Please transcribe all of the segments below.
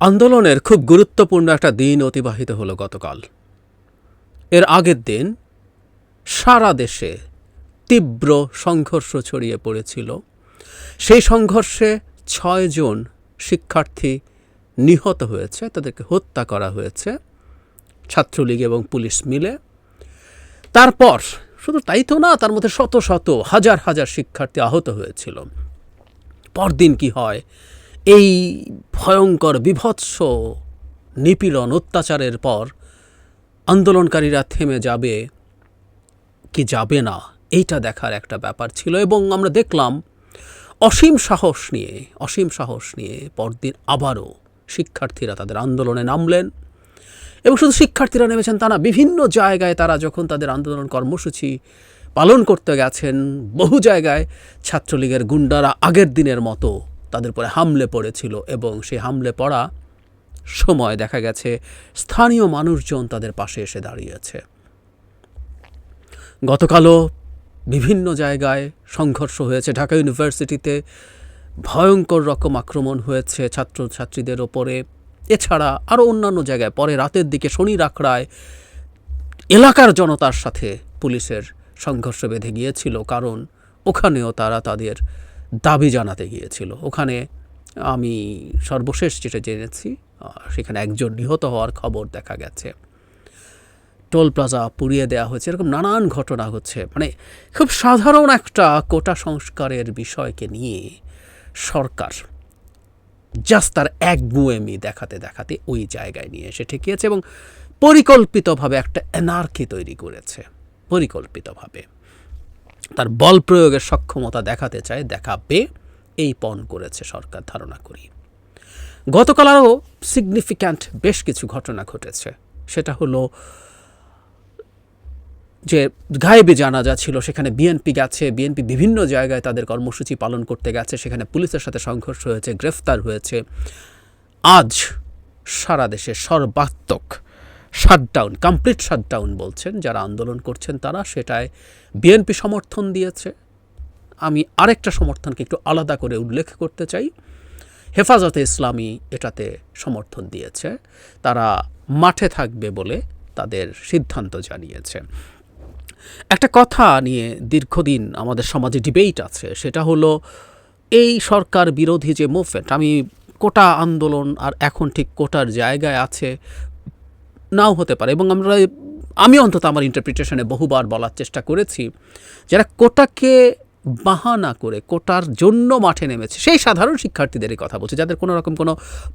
আন্দোলনের খুব গুরুত্বপূর্ণ একটা দিন অতিবাহিত হলো গতকাল। এর আগের দিন সারা দেশে তীব্র সংঘর্ষ ছড়িয়ে পড়েছিল। সেই সংঘর্ষে ছয়জন শিক্ষার্থী নিহত হয়েছে, তাদেরকে হত্যা করা হয়েছে, ছাত্রলীগ এবং পুলিশ মিলে। তারপর, শুধু তাই তো না, তার মধ্যে শত শত, হাজার হাজার শিক্ষার্থী আহত হয়েছিল। পরদিন কি হয় এই ভয়ঙ্কর, বিভৎস, নিপীড়ন অত্যাচারের পর আন্দোলনকারীরা থেমে যাবে কি যাবে না, এইটা দেখার একটা ব্যাপার ছিল এবং আমরা দেখলাম অসীম সাহস নিয়ে, অসীম সাহস নিয়ে পরদিন আবারও শিক্ষার্থীরা তাদের আন্দোলনে নামলেন এবং শুধু শিক্ষার্থীরা নেমেছেন তা না, বিভিন্ন জায়গায় তারা যখন তাদের আন্দোলন কর্মসূচি পালন করতে গেছেন, বহু জায়গায় ছাত্রলীগের গুন্ডারা আগের দিনের মতো তাদের উপরে হামলে পড়েছিল এবং সেই হামলে পড়া সময় দেখা গেছে স্থানীয় মানুষজন তাদের পাশে এসে দাঁড়িয়েছে। গতকালও বিভিন্ন জায়গায় সংঘর্ষ হয়েছে। ঢাকা ইউনিভার্সিটিতে ভয়ঙ্কর রকম আক্রমণ হয়েছে ছাত্রছাত্রীদের ওপরে। এছাড়া আরও অন্যান্য জায়গায় পরে রাতের দিকে শনি রাখড়ায় এলাকার জনতার সাথে পুলিশের সংঘর্ষ বেঁধে গিয়েছিল, কারণ ওখানেও তারা তাদের দাবি জানাতে গিয়েছিল। ওখানে আমি সর্বশেষ যেটা জেনেছি সেখানে একজন নিহত হওয়ার খবর দেখা গেছে। টোল প্লাজা পুড়িয়ে দেওয়া হয়েছে, এরকম নানান ঘটনা হচ্ছে। মানে খুব সাধারণ একটা কোটা সংস্কারের বিষয়কে নিয়ে সরকার জাস্ট তার এক গুয়েমি দেখাতে দেখাতে ওই জায়গায় নিয়ে এসে ঠেকিয়েছে এবং পরিকল্পিতভাবে একটা এনার্কি তৈরি করেছে। পরিকল্পিতভাবে। তার বল প্রয়োগের সক্ষমতা দেখাতে চায় দেখাবে এই পণ করেছে সরকার ধারণা করি। গতকাল আরও সিগনিফিক্যান্ট বেশ কিছু ঘটনা ঘটেছে। সেটা হলো যে গায়েবে জানাজা ছিল, সেখানে বিএনপি গেছে বিএনপি বিভিন্ন জায়গায় তাদের কর্মসূচি পালন করতে গেছে, সেখানে পুলিশের সাথে সংঘর্ষ হয়েছে, গ্রেফতার হয়েছে। আজ সারা দেশে সর্বাত্মক শাটডাউন, কমপ্লিট শাটডাউন বলছেন। যারা আন্দোলন করছেন তারা সেটায় বিএনপি সমর্থন দিয়েছে। আমি আরেকটা সমর্থনকে একটু আলাদা করে উল্লেখ করতে চাই। হেফাজতে ইসলামী এটাতে সমর্থন দিয়েছে। তারা মাঠে থাকবে বলে তাদের সিদ্ধান্ত জানিয়েছে। একটা কথা নিয়ে দীর্ঘদিন আমাদের সমাজে ডিবেট আছে, সেটা হলো এই সরকার বিরোধী যে মুভমেন্ট আমি কোটা আন্দোলন আর এখন ঠিক কোটার জায়গায় আছে নাও হতে পারে। এবং আমরা, আমি অন্তত আমার ইন্টারপ্রিটেশনে বহুবার বলার চেষ্টা করেছি, যারা কোটাকে বাহানা করে, কোটার জন্য মাঠে নেমেছে, সেই সাধারণ শিক্ষার্থীদেরই কথা বলছে, যাদের কোনো রকম কোনো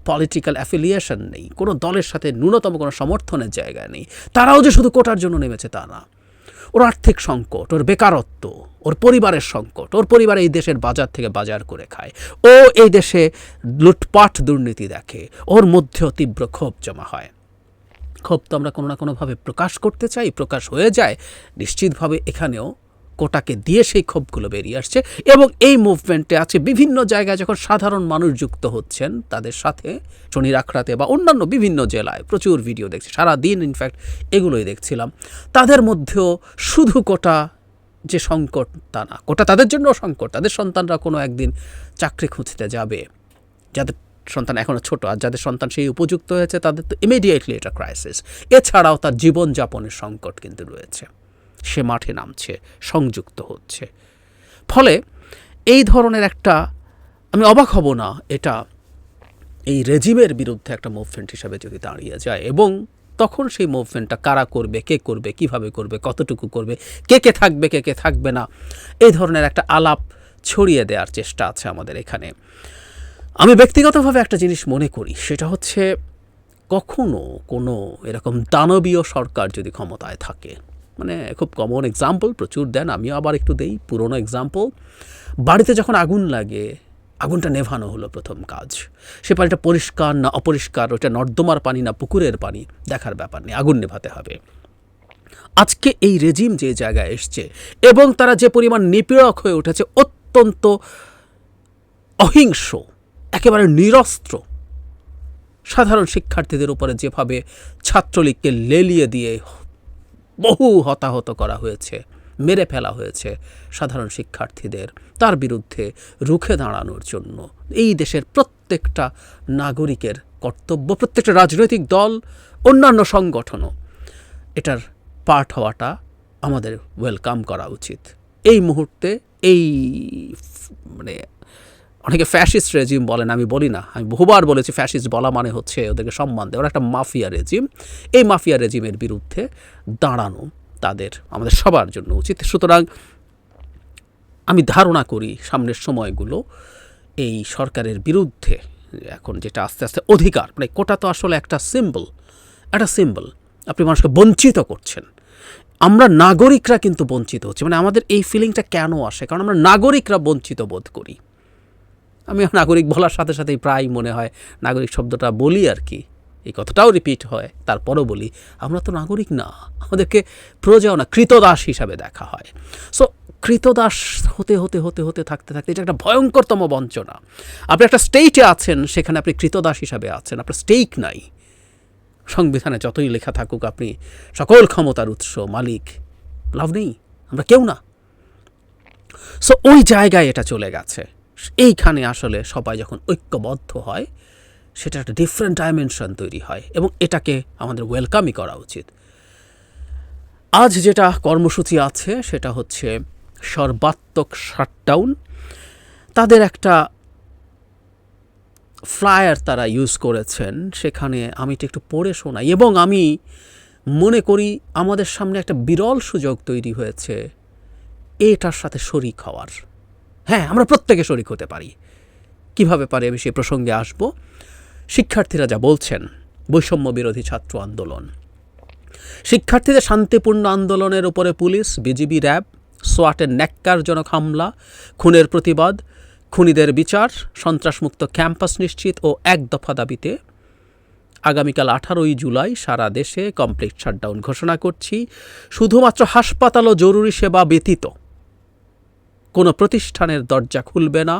পলিটিক্যাল অ্যাফিলিয়েশন নেই, কোনো দলের সাথে ন্যূনতম কোনো সমর্থনের জায়গা নেই, তারাও যে শুধু কোটার জন্য নেমেছে তা না। ওর আর্থিক সংকট, ওর বেকারত্ব, ওর পরিবারের সংকট, ওর পরিবার এই দেশের বাজার থেকে বাজার করে খায়, ও এই দেশে লুটপাট দুর্নীতি দেখে, ওর মধ্যেও তীব্র ক্ষোভ জমা হয়। ক্ষোভ তো আমরা কোনো না কোনোভাবে প্রকাশ করতে চাই, প্রকাশ হয়ে যায়। নিশ্চিতভাবে এখানেও কোটাকে দিয়ে সেই ক্ষোভগুলো বেরিয়ে আসছে এবং এই মুভমেন্টে আছে বিভিন্ন জায়গায় যখন সাধারণ মানুষ যুক্ত হচ্ছেন, তাদের সাথে শনির আখড়াতে বা অন্যান্য বিভিন্ন জেলায় প্রচুর ভিডিও দেখছি। সারাদিন ইনফ্যাক্ট এগুলোই দেখছিলাম। তাদের মধ্যেও শুধু কোটা যে সংকট, তা না। কোটা তাদের জন্য সংকট। তাদের সন্তানরা কোনো একদিন চাকরি খুঁজতে যাবে। যাদের সন্তান এখনও ছোট আর যাদের সন্তান সেই উপযুক্ত হয়েছে, তাদের তো ইমিডিয়েটলি এটা ক্রাইসিস এছাড়াও তার জীবনযাপনের সংকট কিন্তু রয়েছে। সে মাঠে নামছে, সংযুক্ত হচ্ছে। ফলে এই ধরনের একটা, আমি অবাক হব না, এটা এই রেজিমের বিরুদ্ধে একটা মুভমেন্ট হিসাবে যদি দাঁড়িয়ে যায় এবং তখন সেই মুভমেন্টটা কারা করবে, কে করবে, কীভাবে করবে, কতটুকু করবে, কে কে থাকবে, কে কে থাকবে না, এই ধরনের একটা আলাপ ছড়িয়ে দেওয়ার চেষ্টা আছে আমাদের এখানে। আমি ব্যক্তিগতভাবে একটা জিনিস মনে করি, সেটা হচ্ছে কখনো কোনো এরকম দানবীয় সরকার যদি ক্ষমতায় থাকে মানে খুব কমন এক্সাম্পল প্রচুর দেন, আমিও আবার একটু দেই, পুরনো এক্সাম্পল বাড়িতে যখন আগুন লাগে, আগুনটা নেভানো হলো প্রথম কাজ। সে পানিটা পরিষ্কার না অপরিষ্কার ওটা নর্দমার পানি না পুকুরের পানি, দেখার ব্যাপার নেই, আগুন নেভাতে হবে। আজকে এই রেজিম যে জায়গায় এসছে এবং তারা যে পরিমাণ নিপীড়ক হয়ে উঠেছে, অত্যন্ত অহিংস একেবারে নিরস্ত্র। সাধারণ শিক্ষার্থীদের উপরে যেভাবে ছাত্রলীগকে লেলিয়ে দিয়ে বহু হতাহত করা হয়েছে, মেরে ফেলা হয়েছে সাধারণ শিক্ষার্থীদের, তার বিরুদ্ধে রুখে দাঁড়ানোর জন্য। এই দেশের প্রত্যেকটা নাগরিকের কর্তব্য, প্রত্যেকটা রাজনৈতিক দল, অন্যান্য সংগঠনও এটার পার্ট হওয়াটা আমাদের ওয়েলকাম করা উচিত। এই মুহূর্তে এই মানে অনেকে ফ্যাসিস্ট রেজিম বলেন, আমি বলি না। আমি বহুবার বলেছি ফ্যাসিস্ট বলা মানে হচ্ছে ওদেরকে সম্মান দেয় ওরা একটা মাফিয়া রেজিম এই মাফিয়া রেজিমের বিরুদ্ধে দাঁড়ানো তাদের, আমাদের সবার জন্য উচিত। সুতরাং আমি ধারণা করি সামনের সময়গুলো এই সরকারের বিরুদ্ধে এখন যেটা আস্তে আস্তে অধিকার মানে কোটা তো আসলে একটা সিম্বল একটা সিম্বল আপনি মানুষকে বঞ্চিত করছেন। আমরা নাগরিকরা কিন্তু বঞ্চিত হচ্ছি। মানে আমাদের এই ফিলিংটা কেন আসে? কারণ আমরা নাগরিকরা বঞ্চিত বোধ করি। আমি নাগরিক বলার সাথে সাথেই প্রায় মনে হয় নাগরিক শব্দটা বলি আর কি। এই কথাটাও রিপিট হয়, তারপরও বলি, আমরা তো নাগরিক না, আমাদেরকে প্রজাও না, কৃতদাস হিসাবে দেখা হয়। সো কৃতদাস হতে হতে হতে হতে, থাকতে থাকতে এটা একটা ভয়ঙ্করতম বঞ্চনা। আপনি একটা স্টেটে আছেন, সেখানে আপনি কৃতদাস হিসাবে আছেন, আপনার স্টেক নাই। সংবিধানে যতই লেখা থাকুক আপনি, সকল ক্ষমতার উৎস, মালিক, লাভ নেই, আমরা কেউ না। সো ওই জায়গায় এটা চলে গেছে। এইখানে আসলে সবাই যখন ঐক্যবদ্ধ হয়, সেটা একটা ডিফারেন্ট ডাইমেনশন তৈরি হয় এবং এটাকে আমাদের ওয়েলকামই করা উচিত। আজ যেটা কর্মসূচি আছে, সেটা হচ্ছে সর্বাত্মক শাটডাউন তাদের একটা ফ্লায়ার তারা ইউজ করেছেন, সেখানে আমি এটা একটু পড়ে শোনাই এবং আমি মনে করি আমাদের সামনে একটা বিরল সুযোগ তৈরি হয়েছে, এটার সাথে শরিক হওয়ার। হ্যাঁ আমরা প্রত্যেকে শরিক হতে পারি। কীভাবে পারি আমি সেই প্রসঙ্গে আসব? শিক্ষার্থীরা যা বলছেন, বৈষম্য বিরোধী ছাত্র আন্দোলন। শিক্ষার্থীদের শান্তিপূর্ণ আন্দোলনের উপরে পুলিশ, বিজিবি, র্যাব সোয়াটের ন্যাক্কারজনক হামলা, খুনের প্রতিবাদ, খুনিদের বিচার, সন্ত্রাসমুক্ত ক্যাম্পাস নিশ্চিত ও এক দফা দাবিতে আগামীকাল আঠারোই জুলাই সারা দেশে কমপ্লিট শাটডাউন ঘোষণা করছি। শুধুমাত্র হাসপাতাল ও জরুরি সেবা ব্যতীত কোনো প্রতিষ্ঠানের দরজা খুলবে না,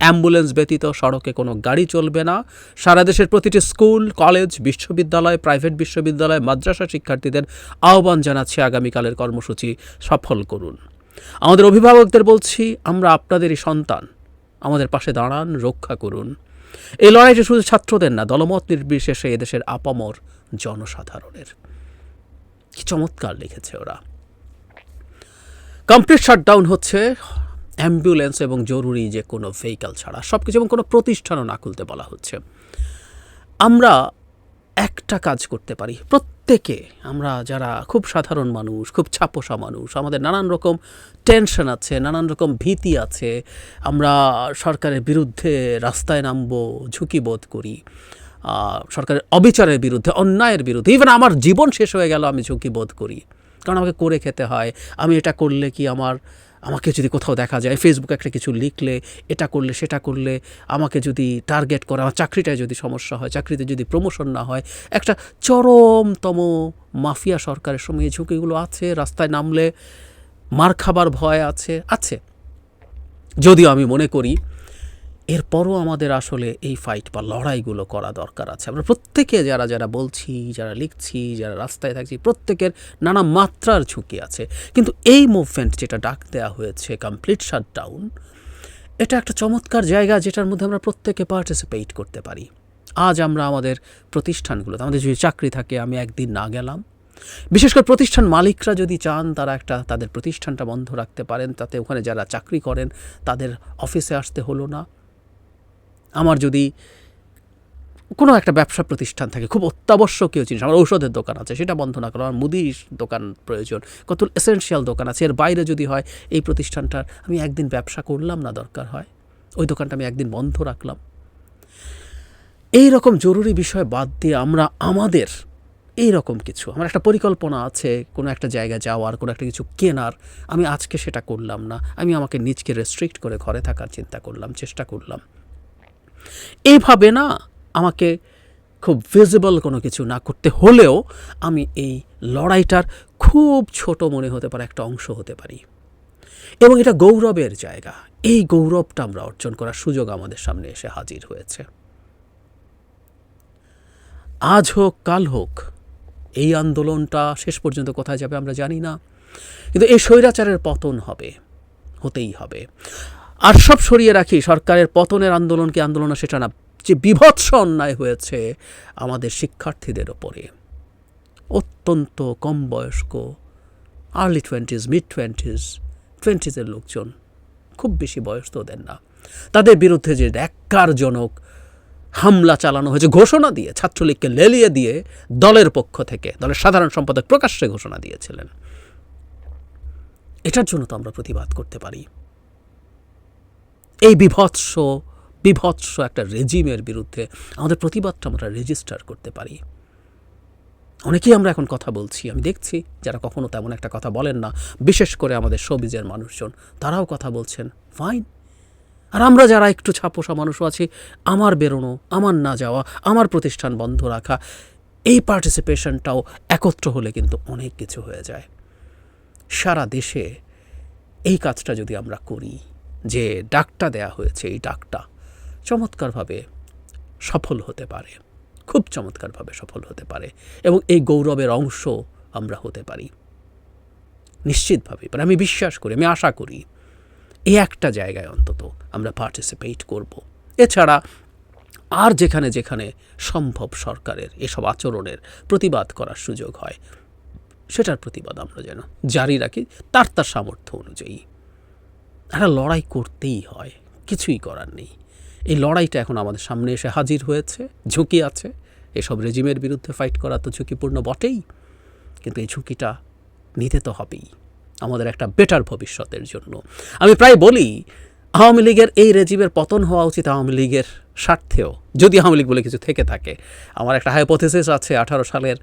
অ্যাম্বুলেন্স ব্যতীত সড়কে কোনো গাড়ি চলবে না। সারা দেশের প্রতিটি স্কুল, কলেজ, বিশ্ববিদ্যালয়, প্রাইভেট বিশ্ববিদ্যালয়, মাদ্রাসা শিক্ষার্থীদের আহ্বান জানাচ্ছি আগামীকালের কর্মসূচি সফল করুন। আমাদের অভিভাবকদের বলছি, আমরা আপনাদেরই সন্তান, আমাদের পাশে দাঁড়ান, রক্ষা করুন। এই লড়াইটি শুধু ছাত্রদের না, দলমত নির্বিশেষে এদেশের আপামর জনসাধারণের। কি চমৎকার লিখেছে ওরা। কমপ্লিট শাটডাউন হচ্ছে অ্যাম্বুলেন্স এবং জরুরি যে কোনো ভেহিকাল ছাড়া সব কিছু এবং কোনো প্রতিষ্ঠানও না খুলতে বলা হচ্ছে। আমরা একটা কাজ করতে পারি। প্রত্যেকে, আমরা যারা খুব সাধারণ মানুষ, খুব ছাপোষা মানুষ, আমাদের নানান রকম টেনশন আছে, নানান রকম ভীতি আছে, আমরা সরকারের বিরুদ্ধে রাস্তায় নামবো, ঝুঁকি বোধ করি সরকারের অবিচারের বিরুদ্ধে, অন্যায়ের বিরুদ্ধে ইভেন আমার জীবন শেষ হয়ে গেল, আমি ঝুঁকি বোধ করি। কারণ আমাকে করে খেতে হয়, আমি এটা করলে কি আমার আমাকে যদি কোথাও দেখা যায় ফেসবুকে একটা কিছু লিখলে, এটা করলে, সেটা করলে, আমাকে যদি টার্গেট করে, আমার চাকরিটায় যদি সমস্যা হয়, চাকরিতে যদি প্রমোশন না হয়, একটা চরমতম মাফিয়া সরকারের সময় এই ঝুঁকিগুলো আছে, রাস্তায় নামলে মার খাবার ভয় আছে আছে। যদিও আমি মনে করি এরপরও আমাদের আসলে এই ফাইট বা লড়াইগুলো করা দরকার আছে। আমরা প্রত্যেকে যারা যারা বলছি, যারা লিখছি, যারা রাস্তায় থাকছি, প্রত্যেকের নানা মাত্রার ঝুঁকি আছে। কিন্তু এই মুভমেন্ট যেটা ডাক দেওয়া হয়েছে কমপ্লিট শাটডাউন এটা একটা চমৎকার জায়গা যেটার মধ্যে আমরা প্রত্যেকে পার্টিসিপেট করতে পারি। আজ আমরা আমাদের প্রতিষ্ঠানগুলোতে, আমাদের যদি চাকরি থাকে, আমি একদিন না গেলাম। বিশেষ করে প্রতিষ্ঠান মালিকরা যদি চান, তারা একটা, তাদের প্রতিষ্ঠানটা বন্ধ রাখতে পারেন। তাতে ওখানে যারা চাকরি করেন, তাদের অফিসে আসতে হলো না। আমার যদি কোনো একটা ব্যবসা প্রতিষ্ঠান থাকে, খুব অত্যাবশ্যকীয় জিনিস, আমার ঔষধের দোকান আছে, সেটা বন্ধ না করো, আমার মুদির দোকান প্রয়োজন কত এসেনশিয়াল দোকান আছে, এর বাইরে যদি হয়, এই প্রতিষ্ঠানটার আমি একদিন ব্যবসা করলাম না দরকার হয়, ওই দোকানটা আমি একদিন বন্ধ রাখলাম। এই রকম জরুরি বিষয় বাদ দিয়ে আমরা, আমাদের এই রকম কিছু, আমার একটা পরিকল্পনা আছে, কোনো একটা জায়গায় যাওয়ার, কোনো একটা কিছু কেনার, আমি আজকে সেটা করলাম না, আমি আমাকে নিজকে রেস্ট্রিক্ট করে ঘরে থাকার চিন্তা করলাম, চেষ্টা করলাম। এইভাবে না আমাকে খুব ভিজিবল কোনো কিছু না করতে হলেও আমি এই লড়াইটার খুব ছোট মনে হতে পারে একটা অংশ হতে পারি। এবং এটা গৌরবের জায়গা। এই গৌরবটা আমরা অর্জন করার সুযোগ আমাদের সামনে এসে হাজির হয়েছে। আজ হোক, কাল হোক, এই আন্দোলনটা শেষ পর্যন্ত কোথায় যাবে আমরা জানি না। কিন্তু এই স্বৈরাচারের পতন হবে, হতেই হবে। আর সব সরিয়ে রাখি, সরকারের পতনের আন্দোলনকে আন্দোলন সেটা না, যে বিভৎস অন্যায় হয়েছে আমাদের শিক্ষার্থীদের ওপরে। অত্যন্ত কম বয়স্ক আর্লি টোয়েন্টিজ মিড টোয়েন্টিজ টোয়েন্টিজের লোকজন, খুব বেশি বয়স তো দেন না। তাদের বিরুদ্ধে যে ন্যাক্কারজনক হামলা চালানো হয়েছে, ঘোষণা দিয়ে, ছাত্রলীগকে লেলিয়ে দিয়ে দলের পক্ষ থেকে, দলের সাধারণ সম্পাদক প্রকাশ্যে ঘোষণা দিয়েছিলেন। এটার জন্য তো আমরা প্রতিবাদ করতে পারি। এই বিভৎস বিভৎস একটা রেজিমের বিরুদ্ধে আমাদের প্রতিবাদটা আমরা রেজিস্টার করতে পারি। অনেকেই আমরা এখন কথা বলছি, আমি দেখছি যারা কখনো তেমন একটা কথা বলেন না, বিশেষ করে আমাদের সবিজের মানুষজন, তারাও কথা বলছেন ফাইন আর আমরা যারা একটু ছাপোষা মানুষও আছি, আমার বেরোনো, আমার না যাওয়া, আমার প্রতিষ্ঠান বন্ধ রাখা, এই পার্টিসিপেশনটাও একত্র হলে কিন্তু অনেক কিছু হয়ে যায়। সারা দেশে এই কাজটা যদি আমরা করি যে ডাকটা দেয়া হয়েছে, এই ডাকটা চমৎকারভাবে সফল হতে পারে। খুব চমৎকারভাবে সফল হতে পারে এবং এই গৌরবের অংশ আমরা হতে পারি। নিশ্চিতভাবে মানে আমি বিশ্বাস করি, আমি আশা করি এই একটা জায়গায় অন্তত আমরা পার্টিসিপেট করব। এছাড়া আর যেখানে যেখানে সম্ভব সরকারের এসব আচরণের প্রতিবাদ করার সুযোগ হয়, সেটার প্রতিবাদ আমরা যেন জারি রাখি, তার তার সামর্থ্য অনুযায়ী। একটা লড়াই করতেই হয়, কিছুই করার নেই। এই লড়াইটা এখন আমাদের সামনে এসে হাজির হয়েছে, ঝুঁকি আছে। এসব রেজিমের বিরুদ্ধে ফাইট করা তো ঝুঁকিপূর্ণ বটেই, কিন্তু এই ঝুঁকিটা নিতে তো হবেই, আমাদের একটা বেটার ভবিষ্যতের জন্য। আমি প্রায় বলি, আওয়ামী লীগের এই রেজিমের পতন হওয়া উচিত আওয়ামী লীগের স্বার্থেও, যদি আওয়ামী লীগ বলে কিছু থেকে থাকে। আমার একটা হাইপোথেসিস আছে, আঠারো সালের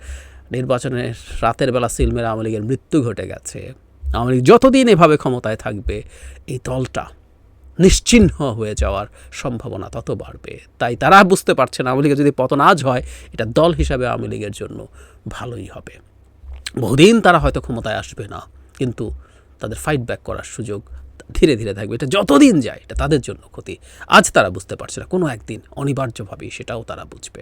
নির্বাচনের রাতের বেলা সিলমের আওয়ামী লীগের মৃত্যু ঘটে গেছে। আওয়ামী লীগ যতদিন এভাবে ক্ষমতায় থাকবে, এই দলটা নিশ্চিহ্ন হয়ে যাওয়ার সম্ভাবনা তত বাড়বে। তাই তারা বুঝতে পারছে না, আওয়ামী লীগের যদি পতন আজ হয়, এটা দল হিসাবে আওয়ামী লীগের জন্য ভালোই হবে। বহুদিন তারা হয়তো ক্ষমতায় আসবে না, কিন্তু তাদের ফাইট ব্যাক করার সুযোগ ধীরে ধীরে থাকবে। এটা যতদিন যায়, এটা তাদের জন্য ক্ষতি। আজ তারা বুঝতে পারছে না, কোনো একদিন অনিবার্যভাবেই সেটাও তারা বুঝবে।